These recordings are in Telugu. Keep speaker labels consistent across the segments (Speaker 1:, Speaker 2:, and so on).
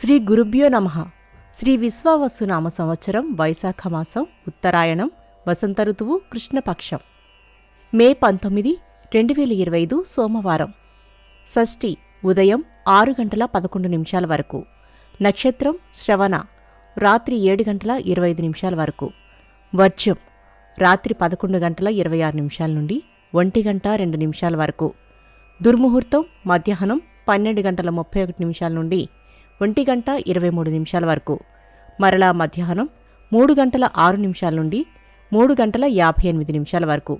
Speaker 1: శ్రీ గురుభ్యో నమ. శ్రీ విశ్వావస్సు నామ సంవత్సరం వైశాఖ మాసం ఉత్తరాయణం వసంత ఋతువు కృష్ణపక్షం. మే పంతొమ్మిది రెండు వేల ఇరవై ఐదు సోమవారం. షష్ఠి ఉదయం ఆరు గంటల పదకొండు నిమిషాల వరకు. నక్షత్రం శ్రవణ రాత్రి ఏడు గంటల ఇరవై ఐదు నిమిషాల వరకు. వర్జ్యం రాత్రి పదకొండు గంటల ఇరవై ఆరు నిమిషాల నుండి ఒంటి గంట రెండు నిమిషాల వరకు. దుర్ముహూర్తం మధ్యాహ్నం పన్నెండు గంటల ముప్పై ఒకటి నిమిషాల నుండి ఒంటి గంట ఇరవై మూడు నిమిషాల వరకు. మరలా మధ్యాహ్నం మూడు గంటల ఆరు నిమిషాల నుండి మూడు గంటల యాభై ఎనిమిది నిమిషాల వరకు.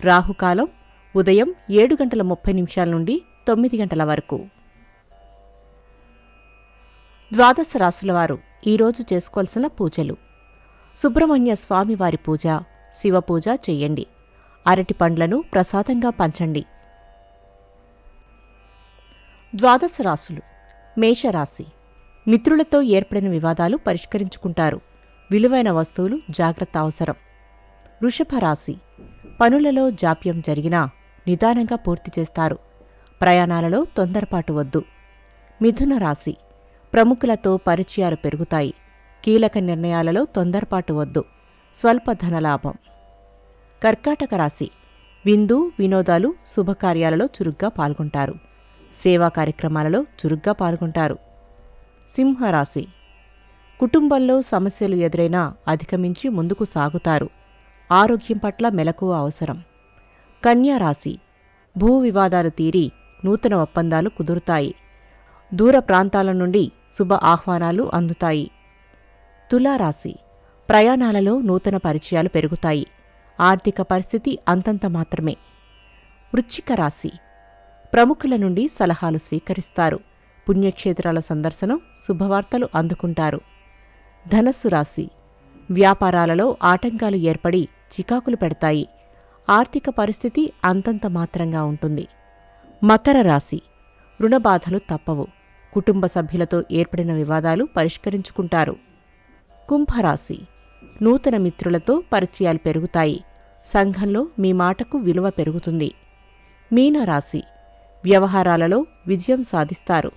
Speaker 1: రాహుకాలం ఉదయం ఏడు గంటల ముప్పై నిమిషాల నుండి తొమ్మిది గంటల వరకు. ద్వాదశ రాసులవారు ఈరోజు చేసుకోవాల్సిన పూజలు. సుబ్రహ్మణ్య స్వామి వారి పూజ శివపూజ చేయండి. చెయ్యండి అరటి పండ్లను ప్రసాదంగా పంచండి. ద్వాదశ రాసులు మేషరాశి. మిత్రులతో ఏర్పడిన వివాదాలు పరిష్కరించుకుంటారు. విలువైన వస్తువులు జాగ్రత్త అవసరం. వృషభ రాశి పనులలో జాప్యం జరిగినా నిదానంగా పూర్తి చేస్తారు. ప్రయాణాలలో తొందరపాటు వద్దు. మిథున రాశి ప్రముఖులతో పరిచయాలు పెరుగుతాయి. కీలక నిర్ణయాలలో తొందరపాటు వద్దు. స్వల్ప ధనలాభం. కర్కాటక రాశి. విందు వినోదాలు శుభకార్యాలలో చురుగ్గా పాల్గొంటారు. సేవా కార్యక్రమాలలో చురుగ్గా పాల్గొంటారు. సింహరాశి. కుటుంబంలో సమస్యలు ఎదురైనా అధిగమించి ముందుకు సాగుతారు. ఆరోగ్యం పట్ల మెలకువ అవసరం. కన్యారాశి భూ వివాదాలు తీరి నూతన ఒప్పందాలు కుదురుతాయి. దూర ప్రాంతాల నుండి శుభ ఆహ్వానాలు అందుతాయి. తులారాశి. ప్రయాణాలలో నూతన పరిచయాలు పెరుగుతాయి. ఆర్థిక పరిస్థితి అంతంత మాత్రమే. వృశ్చిక రాశి. ప్రముఖుల నుండి సలహాలు స్వీకరిస్తారు. పుణ్యక్షేత్రాల సందర్శనం శుభవార్తలు అందుకుంటారు. ధనస్సు రాశి. వ్యాపారాలలో ఆటంకాలు ఏర్పడి చికాకులు పెడతాయి. ఆర్థిక పరిస్థితి అంతంత మాత్రంగా ఉంటుంది. మకర రాశి. రుణబాధలు తప్పవు. కుటుంబ సభ్యులతో ఏర్పడిన వివాదాలు పరిష్కరించుకుంటారు. కుంభరాశి. నూతన మిత్రులతో పరిచయాలు పెరుగుతాయి. సంఘంలో మీ మాటకు విలువ పెరుగుతుంది. మీనరాశి. వ్యవహారాలలో విజయం సాధిస్తారు.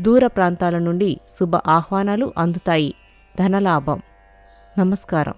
Speaker 1: దూర ప్రాంతాల నుండి శుభ ఆహ్వానాలు అందుతాయి. ధనలాభం. నమస్కారం.